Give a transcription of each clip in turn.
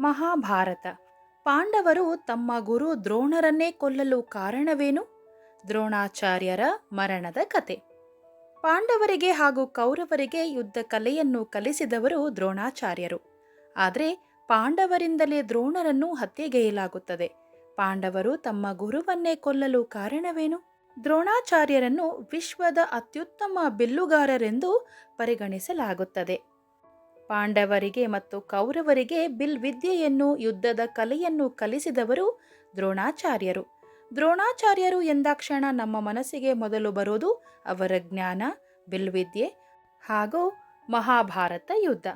ಮಹಾಭಾರತ. ಪಾಂಡವರು ತಮ್ಮ ಗುರು ದ್ರೋಣರನ್ನೇ ಕೊಲ್ಲಲು ಕಾರಣವೇನು? ದ್ರೋಣಾಚಾರ್ಯರ ಮರಣದ ಕತೆ. ಪಾಂಡವರಿಗೆ ಹಾಗೂ ಕೌರವರಿಗೆ ಯುದ್ಧ ಕಲೆಯನ್ನು ಕಲಿಸಿದವರು ದ್ರೋಣಾಚಾರ್ಯರು. ಆದರೆ ಪಾಂಡವರಿಂದಲೇ ದ್ರೋಣರನ್ನು ಹತ್ಯೆಗೈಯಲಾಗುತ್ತದೆ. ಪಾಂಡವರು ತಮ್ಮ ಗುರುವನ್ನೇ ಕೊಲ್ಲಲು ಕಾರಣವೇನು? ದ್ರೋಣಾಚಾರ್ಯರನ್ನು ವಿಶ್ವದ ಅತ್ಯುತ್ತಮ ಬಿಲ್ಲುಗಾರರೆಂದು ಪರಿಗಣಿಸಲಾಗುತ್ತದೆ. ಪಾಂಡವರಿಗೆ ಮತ್ತು ಕೌರವರಿಗೆ ಬಿಲ್ ವಿದ್ಯೆಯನ್ನು ಯುದ್ಧದ ಕಲೆಯನ್ನು ಕಲಿಸಿದವರು ದ್ರೋಣಾಚಾರ್ಯರು. ದ್ರೋಣಾಚಾರ್ಯರು ಎಂದಾಕ್ಷಣ ನಮ್ಮ ಮನಸ್ಸಿಗೆ ಮೊದಲು ಬರೋದು ಅವರ ಜ್ಞಾನ, ಬಿಲ್ವಿದ್ಯೆ ಹಾಗೂ ಮಹಾಭಾರತ ಯುದ್ಧ.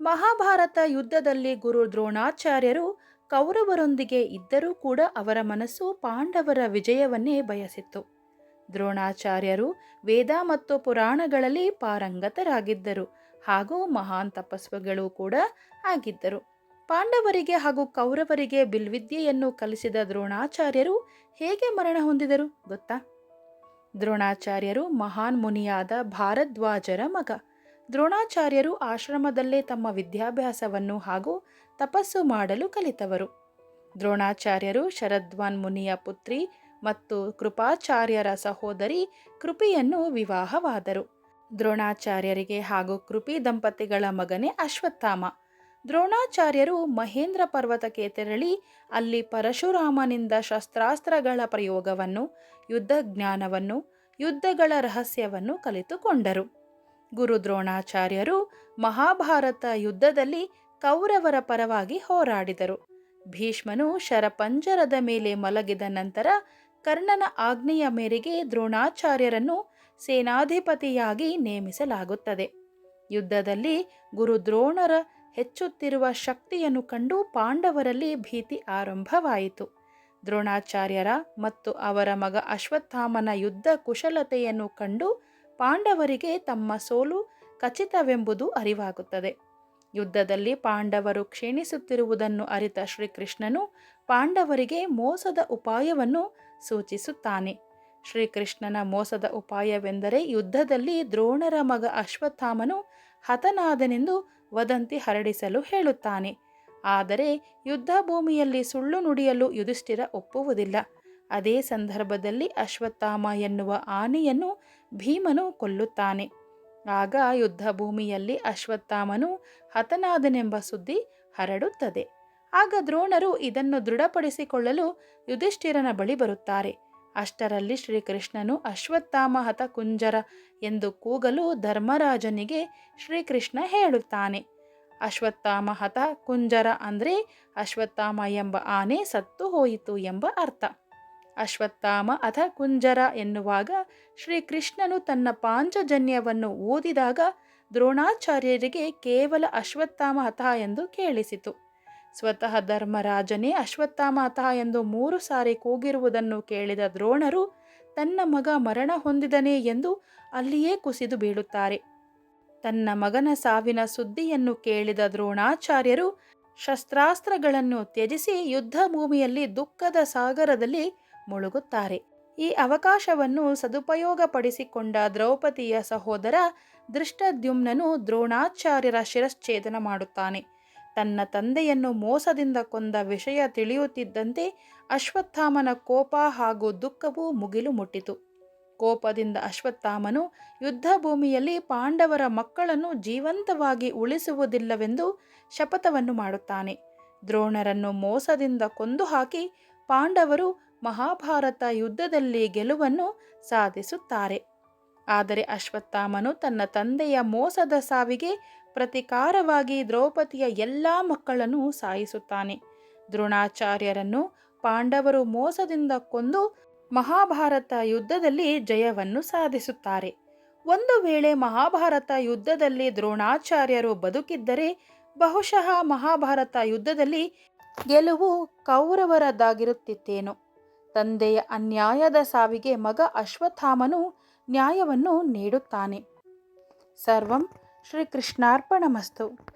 ಮಹಾಭಾರತ ಯುದ್ಧದಲ್ಲಿ ಗುರು ದ್ರೋಣಾಚಾರ್ಯರು ಕೌರವರೊಂದಿಗೆ ಇದ್ದರೂ ಕೂಡ ಅವರ ಮನಸ್ಸು ಪಾಂಡವರ ವಿಜಯವನ್ನೇ ಬಯಸಿತ್ತು. ದ್ರೋಣಾಚಾರ್ಯರು ವೇದ ಮತ್ತು ಪುರಾಣಗಳಲ್ಲಿ ಪಾರಂಗತರಾಗಿದ್ದರು. ಹಾಗೂ ಮಹಾನ್ ತಪಸ್ವಿಗಳು ಕೂಡ ಆಗಿದ್ದರು. ಪಾಂಡವರಿಗೆ ಹಾಗೂ ಕೌರವರಿಗೆ ಬಿಲ್ವಿದ್ಯೆಯನ್ನು ಕಲಿಸಿದ ದ್ರೋಣಾಚಾರ್ಯರು ಹೇಗೆ ಮರಣ ಹೊಂದಿದರು ಗೊತ್ತಾ? ದ್ರೋಣಾಚಾರ್ಯರು ಮಹಾನ್ ಮುನಿಯಾದ ಭಾರದ್ವಾಜರ ಮಗ. ದ್ರೋಣಾಚಾರ್ಯರು ಆಶ್ರಮದಲ್ಲೇ ತಮ್ಮ ವಿದ್ಯಾಭ್ಯಾಸವನ್ನು ಹಾಗೂ ತಪಸ್ಸು ಮಾಡಲು ಕಲಿತವರು. ದ್ರೋಣಾಚಾರ್ಯರು ಶರದ್ವಾನ್ ಮುನಿಯ ಪುತ್ರಿ ಮತ್ತು ಕೃಪಾಚಾರ್ಯರ ಸಹೋದರಿ ಕೃಪಿಯನ್ನು ವಿವಾಹವಾದರು. ದ್ರೋಣಾಚಾರ್ಯರಿಗೆ ಹಾಗೂ ಕೃಪಿ ದಂಪತಿಗಳ ಮಗನೇ ಅಶ್ವತ್ಥಾಮ. ದ್ರೋಣಾಚಾರ್ಯರು ಮಹೇಂದ್ರ ಪರ್ವತಕ್ಕೆ ತೆರಳಿ ಅಲ್ಲಿ ಪರಶುರಾಮನಿಂದ ಶಸ್ತ್ರಾಸ್ತ್ರಗಳ ಪ್ರಯೋಗವನ್ನು, ಯುದ್ಧ ಜ್ಞಾನವನ್ನು, ಯುದ್ಧಗಳ ರಹಸ್ಯವನ್ನು ಕಲಿತುಕೊಂಡರು. ಗುರು ದ್ರೋಣಾಚಾರ್ಯರು ಮಹಾಭಾರತ ಯುದ್ಧದಲ್ಲಿ ಕೌರವರ ಪರವಾಗಿ ಹೋರಾಡಿದರು. ಭೀಷ್ಮನು ಶರಪಂಜರದ ಮೇಲೆ ಮಲಗಿದ ನಂತರ ಕರ್ಣನ ಆಜ್ಞೆಯ ಮೇರೆಗೆ ದ್ರೋಣಾಚಾರ್ಯರನ್ನು ಸೇನಾಧಿಪತಿಯಾಗಿ ನೇಮಿಸಲಾಗುತ್ತದೆ. ಯುದ್ಧದಲ್ಲಿ ಗುರು ದ್ರೋಣರ ಹೆಚ್ಚುತ್ತಿರುವ ಶಕ್ತಿಯನ್ನು ಕಂಡು ಪಾಂಡವರಲ್ಲಿ ಭೀತಿ ಆರಂಭವಾಯಿತು. ದ್ರೋಣಾಚಾರ್ಯರ ಮತ್ತು ಅವರ ಮಗ ಅಶ್ವತ್ಥಾಮನ ಯುದ್ಧ ಕುಶಲತೆಯನ್ನು ಕಂಡು ಪಾಂಡವರಿಗೆ ತಮ್ಮ ಸೋಲು ಖಚಿತವೆಂಬುದು ಅರಿವಾಗುತ್ತದೆ. ಯುದ್ಧದಲ್ಲಿ ಪಾಂಡವರು ಕ್ಷೀಣಿಸುತ್ತಿರುವುದನ್ನು ಅರಿತ ಶ್ರೀಕೃಷ್ಣನು ಪಾಂಡವರಿಗೆ ಮೋಸದ ಉಪಾಯವನ್ನು ಸೂಚಿಸುತ್ತಾನೆ. ಶ್ರೀಕೃಷ್ಣನ ಮೋಸದ ಉಪಾಯವೆಂದರೆ ಯುದ್ಧದಲ್ಲಿ ದ್ರೋಣರ ಮಗ ಅಶ್ವತ್ಥಾಮನು ಹತನಾದನೆಂದು ವದಂತಿ ಹರಡಿಸಲು ಹೇಳುತ್ತಾನೆ. ಆದರೆ ಯುದ್ಧ ಭೂಮಿಯಲ್ಲಿ ಸುಳ್ಳು ನುಡಿಯಲು ಯುಧಿಷ್ಠಿರ ಒಪ್ಪುವುದಿಲ್ಲ. ಅದೇ ಸಂದರ್ಭದಲ್ಲಿ ಅಶ್ವತ್ಥಾಮ ಎನ್ನುವ ಆನೆಯನ್ನು ಭೀಮನು ಕೊಲ್ಲುತ್ತಾನೆ. ಆಗ ಯುದ್ಧ ಭೂಮಿಯಲ್ಲಿ ಅಶ್ವತ್ಥಾಮನು ಹತನಾದನೆಂಬ ಸುದ್ದಿ ಹರಡುತ್ತದೆ. ಆಗ ದ್ರೋಣರು ಇದನ್ನು ದೃಢಪಡಿಸಿಕೊಳ್ಳಲು ಯುಧಿಷ್ಠಿರನ ಬಳಿ ಬರುತ್ತಾರೆ. ಅಷ್ಟರಲ್ಲಿ ಶ್ರೀಕೃಷ್ಣನು ಅಶ್ವತ್ಥಾಮ ಹತ ಕುಂಜರ ಎಂದು ಕೂಗಲು ಧರ್ಮರಾಜನಿಗೆ ಶ್ರೀಕೃಷ್ಣ ಹೇಳುತ್ತಾನೆ. ಅಶ್ವತ್ಥಾಮ ಹತ ಕುಂಜರ ಅಂದರೆ ಅಶ್ವತ್ಥಾಮ ಎಂಬ ಆನೆ ಸತ್ತು ಹೋಯಿತು ಎಂಬ ಅರ್ಥ. ಅಶ್ವತ್ಥಾಮ ಅಥ ಕುಂಜರ ಎನ್ನುವಾಗ ಶ್ರೀಕೃಷ್ಣನು ತನ್ನ ಪಾಂಚಜನ್ಯವನ್ನು ಓದಿದಾಗ ದ್ರೋಣಾಚಾರ್ಯರಿಗೆ ಕೇವಲ ಅಶ್ವತ್ಥಾಮ ಹತ ಎಂದು ಕೇಳಿಸಿತು. ಸ್ವತಃ ಧರ್ಮರಾಜನೇ ಅಶ್ವತ್ಥಾಮಾತ ಎಂದು ಮೂರು ಸಾರಿ ಕೂಗಿರುವುದನ್ನು ಕೇಳಿದ ದ್ರೋಣರು, ತನ್ನ ಮಗ ಮರಣ ಹೊಂದಿದನೇ ಎಂದು ಅಲ್ಲಿಯೇ ಕುಸಿದು ಬೀಳುತ್ತಾರೆ. ತನ್ನ ಮಗನ ಸಾವಿನ ಸುದ್ದಿಯನ್ನು ಕೇಳಿದ ದ್ರೋಣಾಚಾರ್ಯರು ಶಸ್ತ್ರಾಸ್ತ್ರಗಳನ್ನು ತ್ಯಜಿಸಿ ಯುದ್ಧ ಭೂಮಿಯಲ್ಲಿ ದುಃಖದ ಸಾಗರದಲ್ಲಿ ಮುಳುಗುತ್ತಾರೆ. ಈ ಅವಕಾಶವನ್ನು ಸದುಪಯೋಗಪಡಿಸಿಕೊಂಡ ದ್ರೌಪದಿಯ ಸಹೋದರ ದೃಷ್ಟದ್ಯುಮ್ನನು ದ್ರೋಣಾಚಾರ್ಯರ ಶಿರಶ್ಛೇದನ ಮಾಡುತ್ತಾನೆ. ತನ್ನ ತಂದೆಯನ್ನು ಮೋಸದಿಂದ ಕೊಂದ ವಿಷಯ ತಿಳಿಯುತ್ತಿದ್ದಂತೆ ಅಶ್ವತ್ಥಾಮನ ಕೋಪ ಹಾಗೂ ದುಃಖವೂ ಮುಗಿಲು ಮುಟ್ಟಿತು. ಕೋಪದಿಂದ ಅಶ್ವತ್ಥಾಮನು ಯುದ್ಧ ಭೂಮಿಯಲ್ಲಿ ಪಾಂಡವರ ಮಕ್ಕಳನ್ನು ಜೀವಂತವಾಗಿ ಉಳಿಸುವುದಿಲ್ಲವೆಂದು ಶಪಥವನ್ನು ಮಾಡುತ್ತಾನೆ. ದ್ರೋಣರನ್ನು ಮೋಸದಿಂದ ಕೊಂದು ಹಾಕಿ ಪಾಂಡವರು ಮಹಾಭಾರತ ಯುದ್ಧದಲ್ಲಿ ಗೆಲುವನ್ನು ಸಾಧಿಸುತ್ತಾರೆ. ಆದರೆ ಅಶ್ವತ್ಥಾಮನು ತನ್ನ ತಂದೆಯ ಮೋಸದ ಸಾವಿಗೆ ಪ್ರತಿಕಾರವಾಗಿ ದ್ರೌಪದಿಯ ಎಲ್ಲ ಮಕ್ಕಳನ್ನು ಸಾಯಿಸುತ್ತಾನೆ. ದ್ರೋಣಾಚಾರ್ಯರನ್ನು ಪಾಂಡವರು ಮೋಸದಿಂದ ಕೊಂದು ಮಹಾಭಾರತ ಯುದ್ಧದಲ್ಲಿ ಜಯವನ್ನು ಸಾಧಿಸುತ್ತಾರೆ. ಒಂದು ವೇಳೆ ಮಹಾಭಾರತ ಯುದ್ಧದಲ್ಲಿ ದ್ರೋಣಾಚಾರ್ಯರು ಬದುಕಿದ್ದರೆ ಬಹುಶಃ ಮಹಾಭಾರತ ಯುದ್ಧದಲ್ಲಿ ಗೆಲುವು ಕೌರವರದಾಗಿರುತ್ತಿತ್ತೇನೋ. ತಂದೆಯ ಅನ್ಯಾಯದ ಸಾವಿಗೆ ಮಗ ಅಶ್ವತ್ಥಾಮನು ನ್ಯಾಯವನ್ನು ನೀಡುತ್ತಾನೆ. ಸರ್ವಂ ಶ್ರೀಕೃಷ್ಣಾರ್ಪಣಮಸ್ತು.